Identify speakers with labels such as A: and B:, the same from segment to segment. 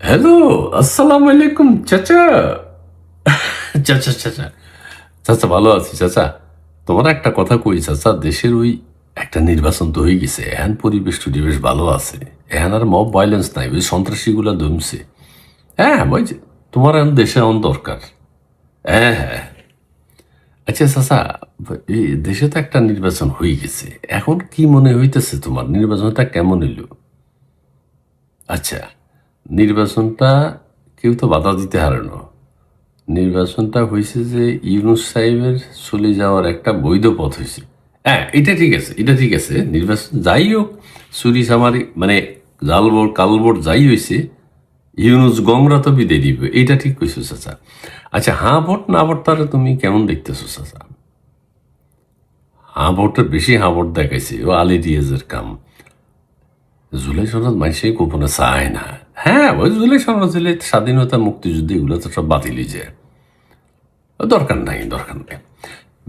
A: Hello আসসালামু আলাইকুম চাচা চাচা চাচা চাচা ভালো আছি চাচা তোমার একটা কথা কই চাচা দেশের ওই একটা নির্বাচন তো হয়ে গেছে এখন পরিবেশ টরিবেশ ভালো আছে। এখন আর মব ভাইলেন্স নাই ওই সন্ত্রাসীগুলা দমছে হ্যাঁ ওই যে তোমার এখন দেশে এখন দরকার। হ্যাঁ হ্যাঁ। আচ্ছা চাচা এই দেশে তো একটা নির্বাচন হয়ে গেছে এখন কি মনে হইতেছে তোমার? নির্বাচনটা কেমন হইল? আচ্ছা। নির্বাচনটা কেউ তো বাধা দিতে হারে না। নির্বাচনটা হয়েছে যে ইউনুস সাহেবের চলে যাওয়ার একটা বৈধ পথ হয়েছে হ্যাঁ এটা ঠিক আছে, এটা ঠিক আছে, নির্বাচন যাই হোক চুরি সামারি মানে জালবোর্ড কালবোর্ড যাই হয়েছে ইউনুস গংরা তো বিদে দিবে, এটা ঠিক কইছো চাচা। আচ্ছা হাঁ ভোট, না ভোট তারা তুমি কেমন দেখতেছো চাচা? হাঁ ভোটটা বেশি হাঁ ভোট দেখাইছে, ও আলি রিয়াজের কাম। জুলাই সনদ মানুষই গোপনে চায় না। হ্যাঁ ওই জুলাই সনদ স্বাধীনতা, মুক্তিযুদ্ধ, এগুলো তো সব বাতিলই ও দরকার নাই দরকার নাই।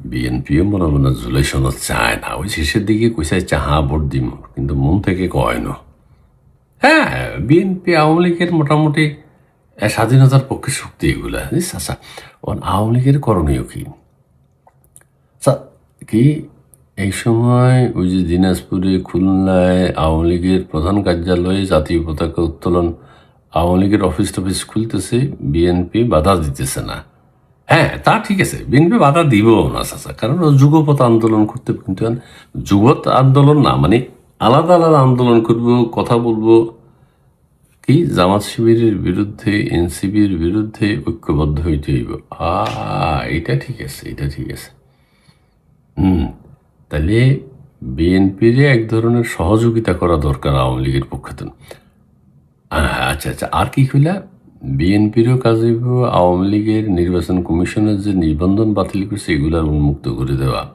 A: বিএনপিও মনে মনে জুলাই সনদ চায় না। ওই শেষের দিকে কইসাই চাহা, ভোট দিম। কিন্তু মন থেকে কয় না। হ্যাঁ বিএনপি, আওয়ামী লীগের মোটামুটি স্বাধীনতার পক্ষে শক্তি এগুলা। আচ্ছা আওয়ামী লীগের করণীয় কি? কি? এই সময় ওই যে দিনাজপুরে, খুলনায় আওয়ামী লীগের প্রধান কার্যালয়ে জাতীয় পতাকা উত্তোলন আওয়ামী লীগের অফিস টফিস খুলতেছে বিএনপি বাধা দিতেছে না। হ্যাঁ তা ঠিক আছে বিএনপি বাধা দিব না, চাচা, কারণ যুগপথ আন্দোলন করতে, কিন্তু যুগত আন্দোলন না মানে আলাদা আলাদা আন্দোলন করব, কথা বলব। কি? জামাত শিবিরের বিরুদ্ধে এনসিবির বিরুদ্ধে ঐক্যবদ্ধ হইতে হইব। আ, এটা ঠিক আছে, এটা ঠিক আছে। হুম, তাহলে বিএনপির এক ধরনের সহযোগিতা করা দরকার আওয়ামী লীগের পক্ষ আচ্ছা আচ্ছা। আর কি কইলা? বিএনপিরও কাজ আওয়ামী লীগের নির্বাচন কমিশনের যে নিবন্ধন বাতিল করছে, এগুলার উন্মুক্ত করে দেওয়া।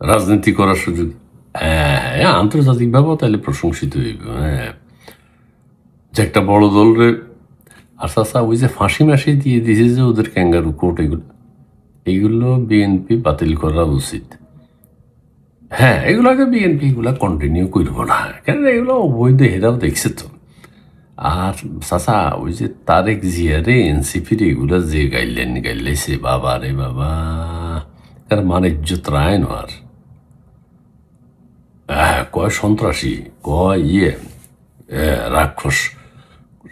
A: রাজনীতি করার সুযোগ। হ্যাঁ হ্যাঁ আন্তর্জাতিকভাবেও তাহলে প্রশংসিত হইব হ্যাঁ। যে একটা বড় দল রে। আর চাচা, ওই যে ফাঁসি মাসি দিয়ে দিয়েছে যে ওদের ক্যাঙ্গারু কোর্ট এগুলো এগুলো বিএনপি বাতিল করা উচিত। হ্যাঁ এগুলোকে বিএনপি এগুলো কন্টিনিউ করব না। কেন এগুলো অবৈধ হেরাও দেখছে তো। আর চাচা, ওই যে তারেক জিয়ারে এনসিপির এগুলো যে গাইলেন গাইলেছে বাবা রে বাবা। তার মানে ইজ্জত রায় আর। হ্যাঁ কয় সন্ত্রাসী, কয় ইয়ে রাক্ষস।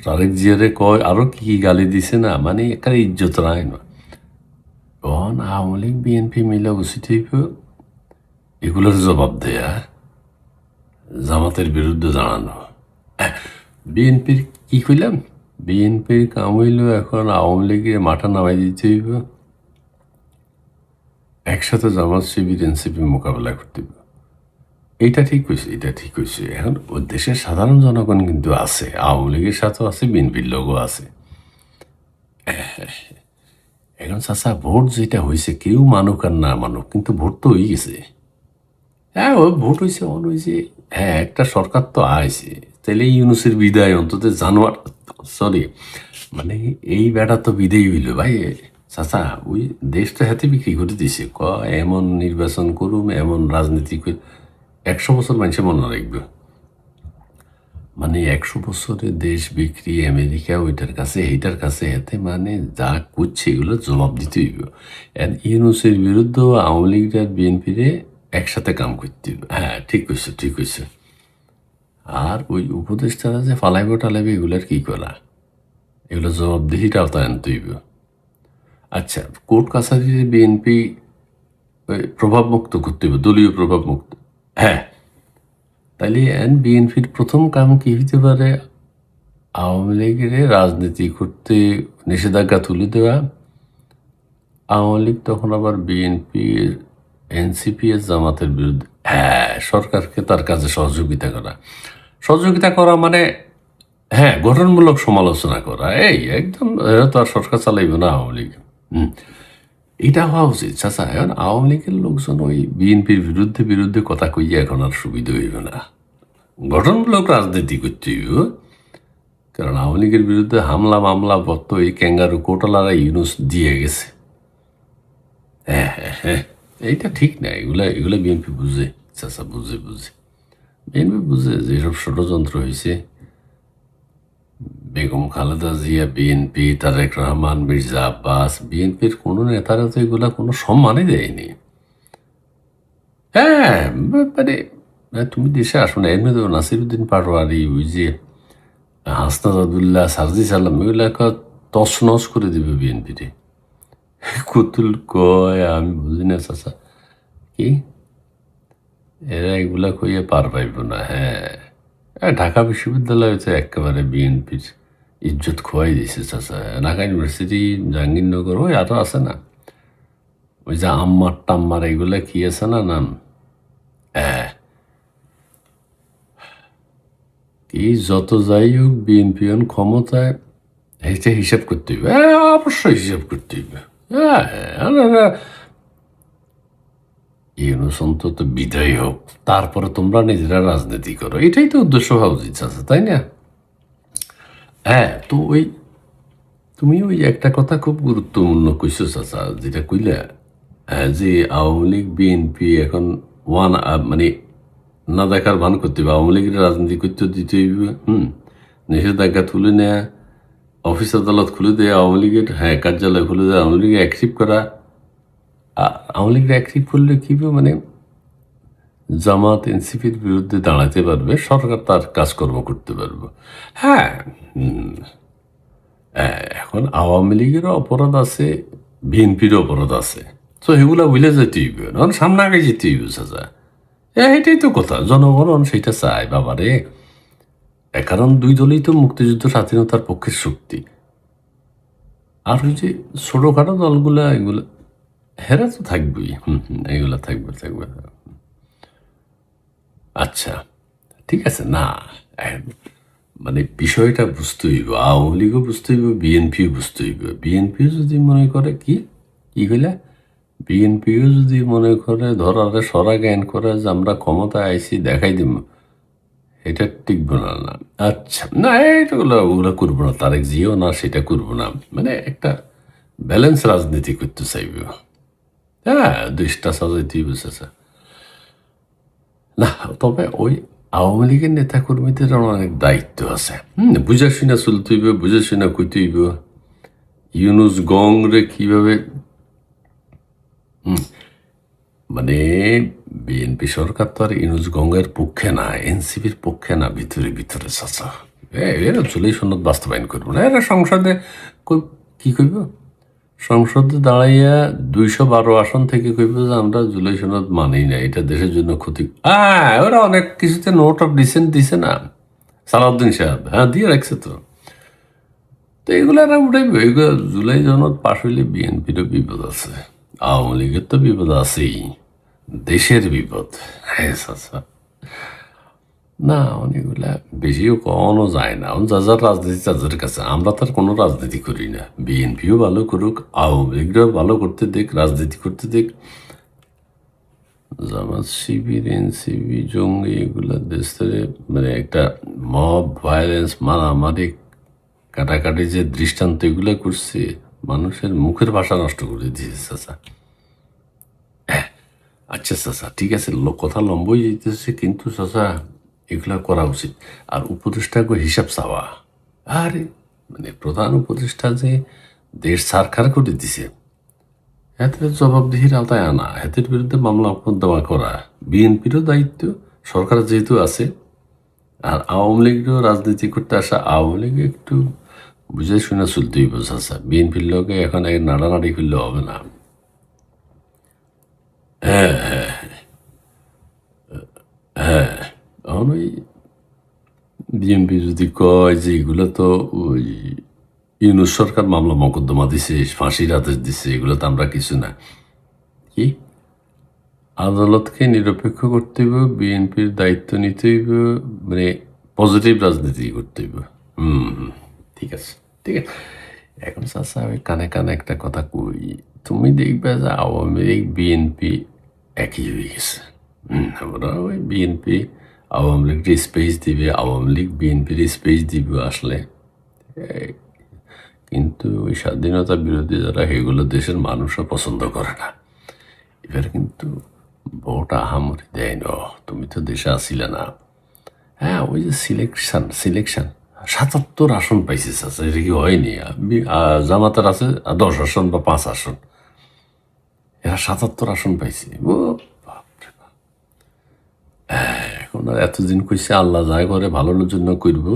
A: তারেক জিয়ারে কয়, আরও কি কি গালি দিছে না মানে একার ইজ্জত রায় না। তখন আওয়ামী লীগ, বিএনপি মিলে উচিত এগুলোর জবাব দেয়া, জামাতের বিরুদ্ধে জানানো। বিএনপির কি কইলাম? বিএনপির কাম হইল এখন আওয়ামী লীগের মাঠা নামাই দিতে হইব। একসাথে জামাত শিবির এনসিপি মোকাবেলা করতে হইব। এইটা ঠিক কইছে এটা ঠিক কইছে। এখন ও দেশের সাধারণ জনগণ কিন্তু আছে, আওয়ামী লীগের সাথেও আছে বিএনপির লোকও আছে। এখন চাচা, ভোট যেটা হয়েছে কেউ মানুক আর না মানুক, কিন্তু ভোট তো হয়ে গেছে। হ্যাঁ ও ভোট হয়েছে অন হয়েছে হ্যাঁ একটা সরকার তো আইছে। তাহলে ইউনুসের বিদায় অন্তত জানোয়ার সরি মানে এই বেড়া তো বিদায় হইল ভাই। চাচা, ওই দেশটা হাতে বিক্রি করে দিছে। ক, এমন নির্বাচন করুম, এমন রাজনীতি করি, একশো বছর মানুষে মনে রাখবে। মানে একশো বছরে দেশ বিক্রি আমেরিকা, ওইটার কাছে, এইটার কাছে এতে মানে যা করছে এগুলো জবাব দিতে হইব। ইউনুসের বিরুদ্ধে আওয়ামী লীগ আর বিএনপিরে একসাথে কাম করতে হ্যাঁ ঠিক কইছে ঠিক কইছে। আর ওই উপদেষ্টারা যে ফালাইব টালাইবে, এগুলার কি করা এগুলো জবাবদিহিটা আওতায় আনতে হইব। আচ্ছা কোর্ট কাছারির বিএনপি প্রভাব মুক্ত করতে হইব, দলীয় প্রভাব মুক্ত হ্যাঁ তাইলে এন বিএনপির প্রথম কাম কি হইতে পারে? আওয়ামী লীগের রাজনীতি করতে নিষেধাজ্ঞা তুলে দেওয়া। আওয়ামী লীগ তখন আবার বিএনপি এনসিপি এর জামাতের বিরুদ্ধে হ্যাঁ সরকারকে তার কাজে সহযোগিতা করা। সহযোগিতা করা মানে হ্যাঁ গঠনমূলক সমালোচনা করা। এই, একদম তো আর সরকার চালাইবে না আওয়ামী লীগ। হুম। এটা হওয়া উচিত। চাচা, এখন আওয়ামী লীগের লোকজন ওই বিএনপির বিরুদ্ধে বিরুদ্ধে কথা কইয়া এখন আর সুবিধা হইবে না। গঠনমূলক রাজনীতি করতে হইব। কারণ আওয়ামী লীগের বিরুদ্ধে হামলা, মামলা, বত্ত, এই ক্যাঙ্গারু, কোটালারা ইউনুস দিয়ে গেছে। হ্যাঁ হ্যাঁ হ্যাঁ। এইটা ঠিক না, এগুলা এগুলা বিএনপি বুঝে, চাচা বুঝে বুঝে। বিএনপি বুঝে, যেসব ষড়যন্ত্র হয়েছে বেগম খালেদা জিয়া বিএনপি তারেক রহমান, মির্জা আব্বাস বিএনপির কোনো নেতারা তো এগুলা কোনো সম্মানই দেয়নি। হ্যাঁ মানে মানে তুমি দেশে আসো না, এমনি তো নাসিরুদ্দিন পাটোয়ারি, ওই যে হাসনাদ আবদুল্লাহ সারজি সাল্লাম এগুলা তস নস করে দিবে বিএনপিতে কুতুল কয়, আমি বুঝি না চাচা। কি? এরা এগুলা কইয়ে পার পাইব না হ্যাঁ। ঢাকা বিশ্ববিদ্যালয় তো একেবারে বিএনপির ইজ্জত খোয়াই দিছে চাচা। ঢাকা ইউনিভার্সিটি, জাহাঙ্গীরনগর, ওই আরও আছে না? ওই যে আম্মার টাম্মার এগুলা কি আছে না নাম? হ্যাঁ কি যত যাই হোক বিএনপি ক্ষমতায়, এটা হিসাব করতে হইবে। অবশ্যই হিসাব করতে হইবে। ইউনুস অন্তত বিদায় হোক তারপরে তোমরা নিজেরা রাজনীতি করো। এটাই তো উদ্দেশ্য হওয়া উচিত আছে তাই না? হ্যাঁ তো ওই তুমি ওই একটা কথা খুব গুরুত্বপূর্ণ কইছো চাচা যেটা কইলে হ্যাঁ, যে আওয়ামী লীগ বিএনপি এখন ওয়ান মানে না দেখার ভান করতে হবে। আওয়ামী লীগের রাজনীতি করতে দিতে হইবে হুম? নিষেধাজ্ঞা তুলে নেয়া অফিস আদালত খুলে দেয়া, আওয়ামী লীগের হ্যাঁ কার্যালয় খুলে দেওয়া আওয়ামী লীগের অ্যাক্টিভ করা। আওয়ামী লীগের অ্যাক্টিভ করলে কি? মানে জামাত, এনসিপির বিরুদ্ধে দাঁড়াতে পারবে, সরকার তার কাজকর্ম করতে পারবে। হ্যাঁ এখন আওয়ামী লীগেরও অপরাধ আছে, বিএনপিরও অপরাধ আছে। তো এগুলা বুঝলে যেতে হইবে সামনে আগে যেতে হইবে সাজা। এটাই তো কথা, জনগণ সেটা চায়, বাবারে। কারণ, দুই দলই তো মুক্তিযুদ্ধ স্বাধীনতার পক্ষের শক্তি আর ওই যে ছোটোখাটো দলগুলা, এগুলো, হেরা তো থাকবেই। হুম এগুলো থাকবে থাকবে। আচ্ছা ঠিক আছে, না মানে বিষয়টা বুঝতে হইব, আওয়ামী লীগও বুঝতে হইব, বিএনপিও বুঝতে হইব। বিএনপিও যদি মনে করে, কি? কি কইলে? বিএনপিও যদি মনে করে ধরারে সরা জ্ঞান করে যে আমরা ক্ষমতায় আইসি দেখাই দিব এটা টিকবো না না। আচ্ছা না এইগুলো ওগুলো করব না তারেক জিও না সেটা করব না। মানে একটা ব্যালেন্স রাজনীতি করতে চাইব। হ্যাঁ দুইটা সাজাইতেই বসেছে না তবে ওই আওয়ামী লীগের নেতা কর্মীদের অনেক দায়িত্ব আছে। হুম বুঝা শুনা চলতে হইব বুঝা শুনা কইতে হইব। ইউনুস গং রে কীভাবে হুম, মানে বিএনপি সরকার তো আর ইনুজ গঙ্গের পক্ষে না এনসিপির পক্ষে না, ভিতরে ভিতরে চাচা এরা চলেই সন্ন্যত বাস্তবায়ন করব। না, এরা সংসদে কি কইব? সংসদে দাঁড়াইয়া দুইশো বারো আসন থেকে কইব যে আমরা জুলাই সনদ মানি না, এটা দেশের জন্য ক্ষতি। হ্যাঁ ওরা অনেক কিছুতে নোট অফ ডিসেন্ট দিছে না। সালাউদ্দিন সাহেব হ্যাঁ দিয়ে রাখছে তো। তো এগুলো এরা উঠাইবে। এগুলো জুলাই জনদ পাশ হইলে বিএনপিরও বিপদ আছে। আওয়ামী লীগের তো বিপদ আছেই। দেশের বিপদ। হ্যাঁ না, অনেকগুলা বেশিও কখনো যায় না। যা যার রাজনীতি তাদের কাছে আমরা তার কোনো রাজনীতি করি না। বিএনপিও ভালো করুক, আওয়ামী লীগরাও ভালো করতে দেখ রাজনীতি করতে দেখ জামাত শিবির এনসিবি জঙ্গি এগুলো দেশের মানে একটা মব ভায়োলেন্স মারামারি, কাটাকাটি যে দৃষ্টান্ত এগুলো করছে, মানুষের মুখের ভাষা নষ্ট করে দিয়েছে চাচা আচ্ছা চাচা, ঠিক আছে কথা লম্বই যেতেছে কিন্তু চাচা, এগুলা করা উচিত। আর উপদেষ্টাকে হিসাব চাওয়া। আরে মানে প্রধান উপদেষ্টা যে দেশ সারখার করে দিছে এদের জবাবদিহির আওতায় আনা, এদের বিরুদ্ধে মামলা মোকদ্দমা করা, বিএনপিরও দায়িত্ব, সরকার যেহেতু আছে, আর আওয়ামী লীগেরও রাজনীতি করতে আসা, আওয়ামী লীগ একটু বুঝে শুনে চলতেই বোঝাচ্ছে বিএনপির লোকে এখন নাড়ানাড়ি করলে হবে না। এখন ওই বিএনপি যদি কয় যে এগুলো তো ওই ইউনুস সরকার মামলা মকদ্দমা দিছে ফাঁসির আদেশ দিছে এগুলো তো আমরা কিছু না কি আদালতকে নিরপেক্ষ করতে হইব বিএনপির দায়িত্ব নিতে হইব মানে পজিটিভ রাজনীতি করতে হইব হুম ঠিক আছে ঠিক আছে এখন চাষা ওই কানে কানে একটা কথা কই তুমি দেখবে যে আওয়ামী লীগ বিএনপি একই হয়ে গেছে আমরা ওই বিএনপি আওয়ামী লীগের স্পেস দিবে, আওয়ামী লীগ বিএনপির স্পেস দিবে আসলে। কিন্তু ওই স্বাধীনতা বিরোধী যারা এগুলো দেশের মানুষও পছন্দ করে না। এবার কিন্তু বউটা আহামরি দেয় না। তুমি তো দেশে আসিলে না। হ্যাঁ ওই যে সিলেকশন সিলেকশন, সাতাত্তর আসন পাইছে আছে এটা কি হয়নি? জামাতের আছে দশ আসন বা পাঁচ আসন। এরা সাতাত্তর আসন পাইছে। ও আর এতদিন কইছে, আল্লাহ যাই করে ভালোর জন্য করব।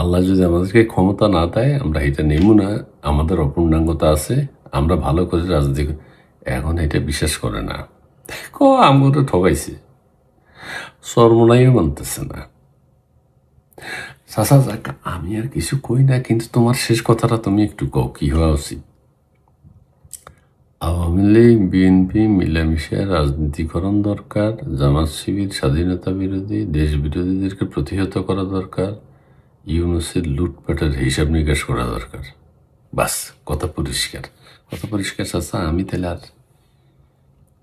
A: আল্লাহ যদি আমাদেরকে ক্ষমতা না দেয়, আমরা এটা নেব না। আমাদের অপূর্ণাঙ্গতা আছে, আমরা ভালো করে রাজনীতি এখন এটা বিশ্বাস করে না। দেখো আমগরে ঠকাইছে। সর্বনাইও মানতেছে না। চাচা, যাক, আমি আর কিছু কই না, কিন্তু তোমার শেষ কথাটা তুমি একটু কও, কি হওয়া উচিত? আওয়ামী লীগ, বিএনপি মিলামিশে রাজনীতিকরণ দরকার, জামাত শিবির, স্বাধীনতা বিরোধী, দেশ বিরোধীদেরকে প্রতিহত করা দরকার, ইউনুসের লুটপাটের হিসাব নিকাশ করা দরকার। বাস, কথা পরিষ্কার। কথা পরিষ্কার চাচা, আমি তাহলে আর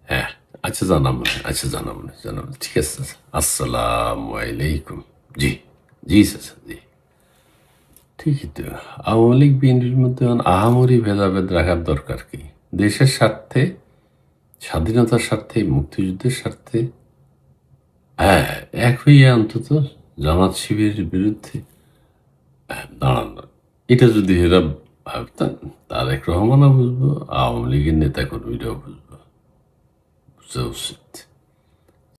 A: হ্যাঁ আচ্ছা জানাব না আচ্ছা জানাব না জানাব। ঠিক আছে চাচা। আসসালামু আলাইকুম। জি জি চাচা, জি। ঠিকই তো। আওয়ামী লীগ, বিএনপির মধ্যে আহামরি ভেদাভেদ রাখার দরকার কি? দেশের স্বার্থে স্বাধীনতার স্বার্থে মুক্তিযুদ্ধের স্বার্থে হ্যাঁ এক হইয়া অন্তত জামাত শিবিরের বিরুদ্ধে। হ্যাঁ, দাঁড়ান এটা যদি এরা ভাবতেন তারেক রহমানও বুঝব আওয়ামী লীগের নেতা কর্মীরাও বুঝব। বুঝা উচিত।